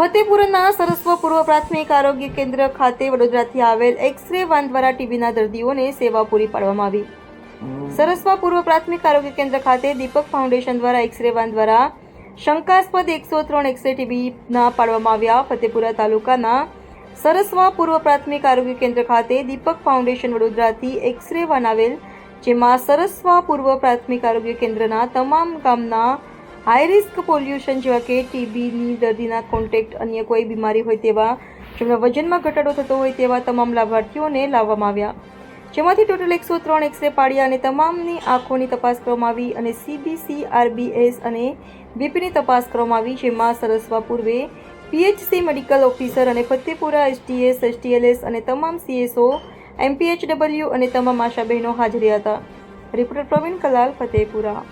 ફતેપુરના સરસ્વ પૂર્વ પ્રાથમિક આરોગ્ય કેન્દ્ર ખાતે વડોદરાથી આવેલ એક્સ-રે વાન દ્વારા ટીબીના દર્દીઓને સેવા પૂરી પાડવામાં આવી. સરસ્વા પૂર્વ પ્રાથમિક આરોગ્ય કેન્દ્ર ખાતે દીપક ફાઉન્ડેશન દ્વારા એક્સ-રે વાન દ્વારા શંકાસ્પદ એકસો ત્રણ એક્સ-રે ટીબીના પાડવામાં આવ્યા. ફતેપુરા તાલુકાના સરસ્વા પૂર્વ પ્રાથમિક આરોગ્ય કેન્દ્ર ખાતે દીપક ફાઉન્ડેશન વડોદરાથી એક્સ-રે વાન આવેલ જેમાં સરસ્વા પૂર્વ પ્રાથમિક આરોગ્ય કેન્દ્રના તમામ ગામના હાઈ રિસ્ક પોલ્યુશન જેવા કે ટીબીની દર્દીના કોન્ટેક્ટ અન્ય કોઈ બીમારી હોય તેવા, જેમના વજનમાં ઘટાડો થતો હોય તેવા તમામ લાભાર્થીઓને લાવવામાં આવ્યા. જેમાંથી ટોટલ એકસો ત્રણ એક્સરે પાડ્યા અને તમામની આંખોની તપાસ કરવામાં આવી અને સીબીસી આરબીએસ અને બીપીની તપાસ કરવામાં આવી, જેમાં સરસવા પૂર્વે પીએચસી મેડિકલ ઓફિસર અને ફતેપુરા એસટીએસ એસટીએલએસ અને તમામ સીએસઓ એમપીએચડબલ્યુ અને તમામ આશા બહેનો હાજરી હતા. રિપોર્ટર પ્રવીણ કલાલ, ફતેપુરા.